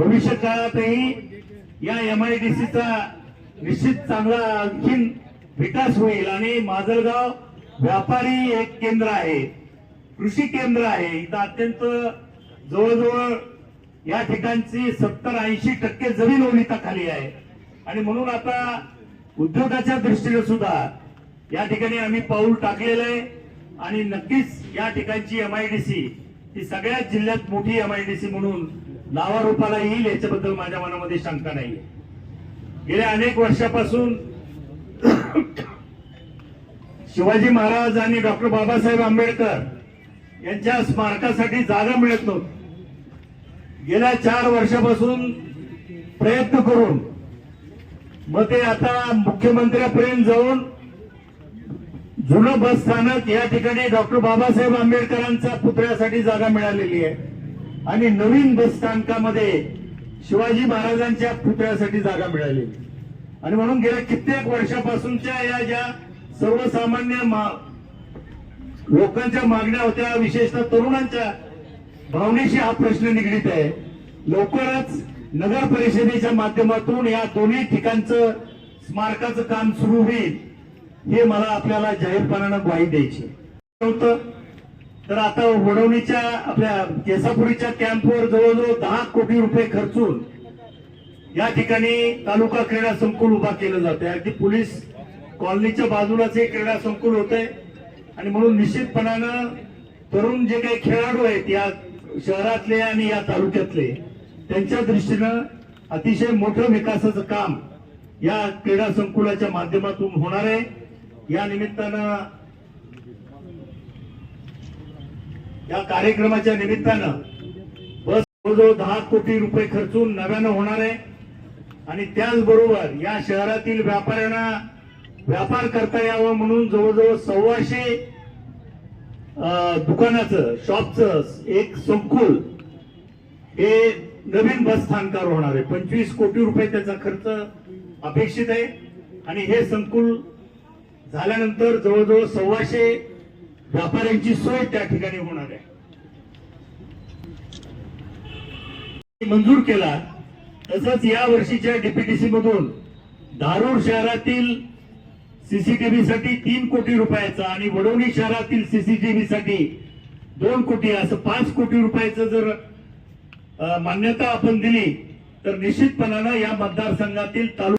काळातही या M I D सीचा निश्चित चांगला आणखीन विकास होईल आणि माजलगाव व्यापारी एक केंद्र आहे कृषी केंद्र आहे. इथं अत्यंत जवळजवळ या ठिकाणची सत्तर ऐंशी टक्के जमीन ओलिताखाली आहे. आणि म्हणून आता उद्योगाच्या दृष्टीने सुद्धा या ठिकाणी आम्ही पाऊल टाकलेलं आहे. आणि नक्कीच या ठिकाणची एमआयडीसी ही सगळ्याच जिल्ह्यात मोठी एमआयडीसी म्हणून नावारूपाला येईल याच्याबद्दल माझ्या मनामध्ये शंका नाही गेल्या अनेक वर्षापासून शिवाजी महाराज आणि डॉक्टर बाबासाहेब आंबेडकर यांच्या स्मारकासाठी जागा मिळत नव्हती. गेल्या चार वर्षापासून प्रयत्न करून मग ते आता मुख्यमंत्र्यापर्यंत जाऊन जुनं बस स्थानक या ठिकाणी डॉक्टर बाबासाहेब आंबेडकरांच्या पुतळ्यासाठी जागा मिळालेली आहे. आणि नवीन बस स्थानकामध्ये शिवाजी महाराजांच्या पुतळ्यासाठी जागा मिळाली. आणि म्हणून गेल्या कित्येक वर्षापासूनच्या या ज्या सर्वसामान्य मा- लोकांच्या मागण्या होत्या विशेषतः तरुणांच्या भावनेशी हा प्रश्न निगडीत आहे. लवकरच नगर परिषदेच्या माध्यमातून या दोन्ही ठिकाणचं स्मारकाचं काम सुरू होईल हे मला आपल्याला जाहीरपणानं ग्वाही द्यायची. होतं तर आता वडवणीच्या आपल्या केसापुरीच्या कॅम्पवर जवळजवळ दहा कोटी रुपये खर्चून या ठिकाणी तालुका क्रीडा संकुल उभा केलं जाते अगदी पोलीस कॉलनीच्या बाजूलाच हे क्रीडा संकुल होतंय. आणि म्हणून निश्चितपणानं तरुण जे काही खेळाडू आहेत या शहरातले आणि या तालुक्यातले त्यांच्या दृष्टीनं अतिशय मोठं विकासाचं काम या क्रीडा संकुलाच्या माध्यमातून होणार आहे. या निमित्तानं या कार्यक्रमाच्या निमित्तानं बस जवळजवळ दहा कोटी रुपये खर्चून नव्यानं होणार आहे. आणि त्याचबरोबर या शहरातील व्यापाऱ्यांना व्यापार करता यावं म्हणून जवळजवळ सव्वाशे दुकानाचं शॉपचं एक संकुल हे नवीन बस स्थानकावर होणार आहे. पंचवीस कोटी रुपये त्याचा खर्च अपेक्षित आहे. आणि हे संकुल झाल्यानंतर जवळजवळ सव्वाशे व्यापाऱ्यांची सोय त्या ठिकाणी होणार आहे. मंजूर केला तसंच या वर्षीच्या डीपीटीसी मधून धारूर शहरातील सीसीटीव्ही साठी तीन कोटी रुपयाचा आणि वडोणी शहरातील सीसीटीव्ही साठी दोन कोटी असं पाच कोटी रुपयाचं जर मान्यता आपण दिली तर निश्चितपणानं या मतदारसंघातील तालुका